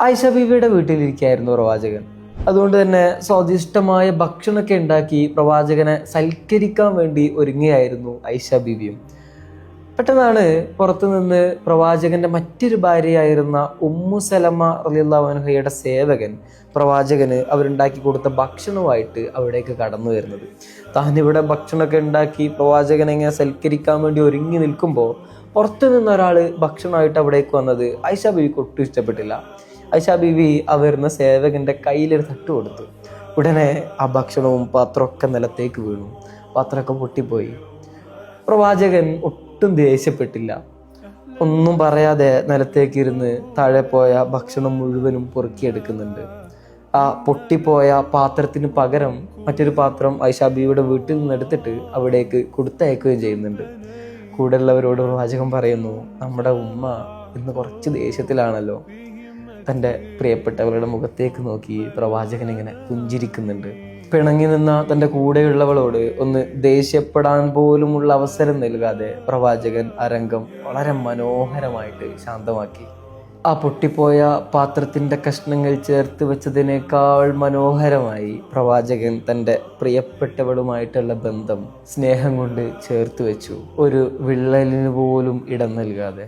ആയിഷ ബീവിയുടെ വീട്ടിലിരിക്കുകയായിരുന്നു പ്രവാചകൻ. അതുകൊണ്ട് തന്നെ സ്വാദിഷ്ടമായ ഭക്ഷണമൊക്കെ ഉണ്ടാക്കി പ്രവാചകനെ സൽക്കരിക്കാൻ വേണ്ടി ഒരുങ്ങിയായിരുന്നു ഐഷ ബീവിയും പെട്ടെന്നാണ് പുറത്തുനിന്ന് പ്രവാചകന്റെ മറ്റൊരു ഭാര്യയായിരുന്ന ഉമ്മു സലമ റലിയുള്ളവൻഹയുടെ സേവകൻ പ്രവാചകന് അവരുണ്ടാക്കി കൊടുത്ത ഭക്ഷണവുമായിട്ട് അവിടേക്ക് കടന്നു വരുന്നത്. താനിവിടെ ഭക്ഷണമൊക്കെ ഉണ്ടാക്കി പ്രവാചകനെ ഇങ്ങനെ സൽക്കരിക്കാൻ വേണ്ടി ഒരുങ്ങി നിൽക്കുമ്പോൾ പുറത്തു നിന്നൊരാൾ ഭക്ഷണമായിട്ട് അവിടേക്ക് വന്നത് ഐഷ ബീവിക്ക് ഒട്ടും ഇഷ്ടപ്പെട്ടില്ല. ഐഷ ബീവി ആ വരുന്ന സേവകന്റെ കയ്യിലൊരു തട്ട് കൊടുത്തു. ഉടനെ ആ ഭക്ഷണവും പാത്രമൊക്കെ നിലത്തേക്ക് വീണു. പാത്രമൊക്കെ പൊട്ടിപ്പോയി. പ്രവാചകൻ ഒട്ടും ദേഷ്യപ്പെട്ടില്ല. ഒന്നും പറയാതെ നിലത്തേക്ക് ഇരുന്ന് താഴെ പോയ ഭക്ഷണം മുഴുവനും പൊറുക്കിയെടുക്കുന്നുണ്ട്. ആ പൊട്ടിപ്പോയ പാത്രത്തിന് പകരം മറ്റൊരു പാത്രം ഐഷാബിയുടെ വീട്ടിൽ നിന്ന് എടുത്തിട്ട് അവിടേക്ക് കൊടുത്തയക്കുകയും ചെയ്യുന്നുണ്ട്. കൂടെയുള്ളവരോട് പ്രവാചകം പറയുന്നു നമ്മുടെ ഉമ്മ ഇന്ന് കുറച്ച് ദേഷ്യത്തിലാണല്ലോ. തന്റെ പ്രിയപ്പെട്ടവളുടെ മുഖത്തേക്ക് നോക്കി പ്രവാചകൻ ഇങ്ങനെ പുഞ്ചിരിക്കുന്നുണ്ട്. പിണങ്ങി നിന്ന തന്റെ കൂടെയുള്ളവളോട് ഒന്ന് ദേഷ്യപ്പെടാൻ പോലുമുള്ള അവസരം നൽകാതെ പ്രവാചകൻ ആ രംഗം വളരെ മനോഹരമായിട്ട് ശാന്തമാക്കി. ആ പൊട്ടിപ്പോയ പാത്രത്തിന്റെ കഷ്ണങ്ങൾ ചേർത്ത് വെച്ചതിനേക്കാൾ മനോഹരമായി പ്രവാചകൻ തന്റെ പ്രിയപ്പെട്ടവളുമായിട്ടുള്ള ബന്ധം സ്നേഹം കൊണ്ട് ചേർത്ത് വെച്ചു. ഒരു വിള്ളലിന് പോലും ഇടം നൽകാതെ.